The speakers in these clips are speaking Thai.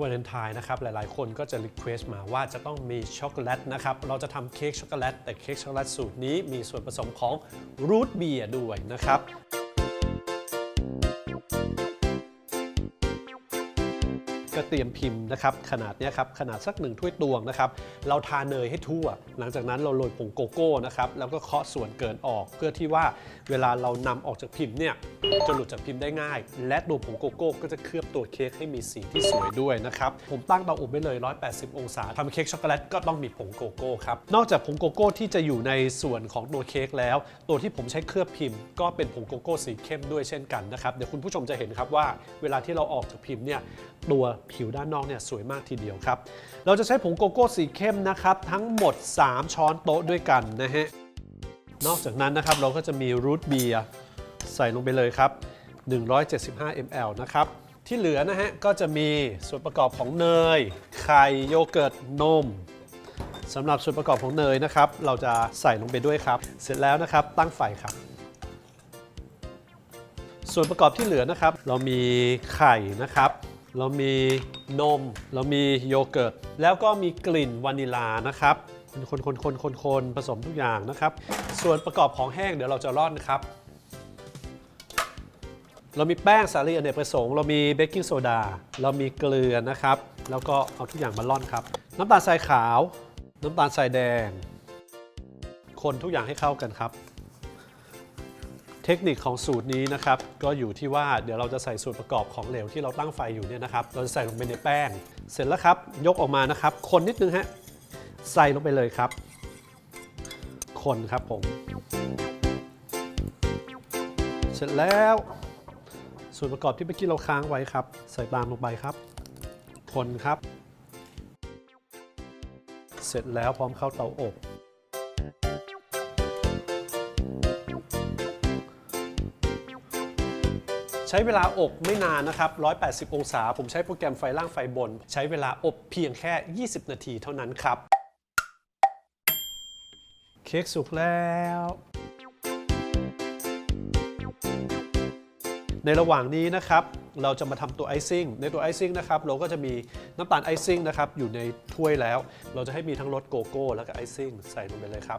วาเลนไทน์นะครับหลายๆ คนก็จะรีเควสต์มาว่าจะต้องมีช็อกโกแลตนะครับเราจะทำเค้กช็อกโกแลตแต่เค้กช็อกโกแลตสูตรนี้มีส่วนผสมของรูทเบียร์ด้วยนะครับ ก็เตรียมพิมพ์นะครับขนาดนี้ครับขนาดสักหนึ่งถ้วยตวงนะครับเราทาเนยให้ทั่ว หลังจากนั้นเราโรยผงโกโก้นะครับแล้วก็เคาะส่วนเกินออก เพื่อที่ว่าเวลาเรานำออกจากพิมพ์เนี่ยจะหลุดจากพิมพ์ได้ง่าย และตัวผงโกโก้ก็จะเคลือบตัวเค้กให้มีสีที่สวยด้วยนะครับผมตั้งเตาอบไว้เลย 180 องศาทำเค้กช็อกโกแลตก็ต้องมีผงโกโก้ครับนอกจากผงโกโก้ที่จะอยู่ในส่วนของตัวเค้กแล้ว ตัวที่ผมใช้เคลือบพิมพ์ ก็เป็นผงโกโก้สีเข้มด้วยเช่นกันนะครับเดี๋ยวคุณผู้ชมจะเห็นครับว่าเวลาที่เราออกจากพิมพ์เนี่ยตัวผิวด้านนอกเนี่ยสวยมากทีเดียวครับ เราจะใช้ผงโกโก้สีเข้มนะครับทั้งหมด 3 ช้อนโต๊ะด้วยกันนะฮะ นอกจากนั้นนะครับเราก็จะมีรูทเบียร์ใส่ลงไปเลยครับ 175 ml นะครับที่เหลือนะฮะก็จะมีส่วนประกอบของเนย ไข่โยเกิร์ตนมสำหรับส่วนประกอบของเนยนะครับ เราจะใส่ลงไปด้วยครับ เสร็จแล้วนะครับตั้งไฟครับ ส่วนประกอบที่เหลือนะครับ เรามีไข่นะครับ เรามีนม เรามีโยเกิร์ต แล้วก็มีกลิ่นวานิลานะครับคนคนคนคนคนผสมทุกอย่างนะครับ ส่วนประกอบของแห้งเดี๋ยวเราจะร่อนครับ เรามีแป้งสาลีอเนกประสงค์ เรามีเบกกิ้งโซดา เรามีเกลือนะครับ แล้วก็เอาทุกอย่างมาร่อนครับ น้ำตาลทรายขาว น้ำตาลทรายแดง คนทุกอย่างให้เข้ากันครับ เทคนิคของสูตรนี้นะครับก็อยู่ที่ว่าเดี๋ยวเราจะใส่ส่วนประกอบของเหลวที่เราตั้งไฟอยู่เนี่ยนะครับ เราจะใส่ลงไปในแป้ง เสร็จแล้วครับ ยกออกมานะครับ คนนิดนึงฮะใส่ลงไปเลยครับ คนครับผม เสร็จแล้ว ส่วนประกอบที่เมื่อกี้เราค้างไว้ครับ ใส่ตามลงไปครับ คนครับ เสร็จแล้วพร้อมเข้าเตาอบ ช้เวลาอบไม่นานนะครับ 180 องศา ผมใช้โปรแกรมไฟล่างไฟบน ใช้เวลาอบเพียงแค่ 20 นาทีเท่านั้นครับ เค้กสุกแล้วในระหว่างนี้นะครับ เราจะมาทำตัวไอซิ่งในตัวไอซิ่งนะครับเราก็จะมีน้ำตาลไอซิ่งนะครับอยู่ในถ้วยแล้ว เราจะให้มีทั้งรสโกโก้แล้วก็ไอซิ่งใส่ลงไปเลยครับ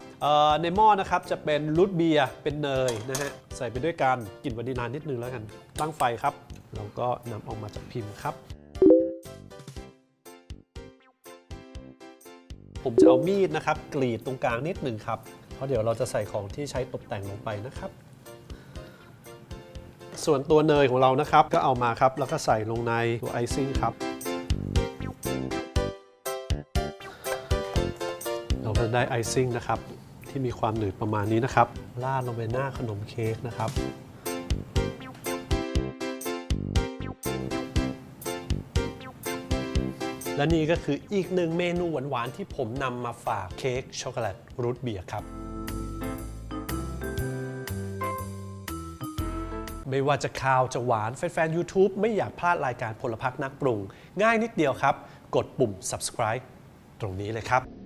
ในหม้อนะครับจะเป็นรูทเบียร์เป็นเนยนะฮะใส่ไปด้วยกันกลิ่นวานิลานิดนึงแล้วกันตั้งไฟครับเราก็นำออกมาจากพิมพ์ครับผมจะเอามีดนะครับกรีดตรงกลางนิดหนึ่งครับ เพราะเดี๋ยวเราจะใส่ของที่ใช้ตกแต่งลงไปนะครับ ส่วนตัวเนยของเรานะครับ ก็เอามาครับ แล้วก็ใส่ลงในตัวไอซิ่งครับ เราก็ได้ไอซิ่งนะครับ ที่มีความหนืดประมาณนี้นะครับราดลงไปหน้าขนมเค้กนะครับและนี่ก็คืออีกหนึ่งเมนูหวานๆที่ผมนำมาฝากเค้กช็อกโกแลตรูทเบียร์ครับ ไม่ว่าจะข่าวจะหวานแฟนๆ YouTube ไม่อยากพลาดรายการพลพักนักปรุง ง่ายนิดเดียวครับ กดปุ่ม subscribe ตรงนี้เลยครับ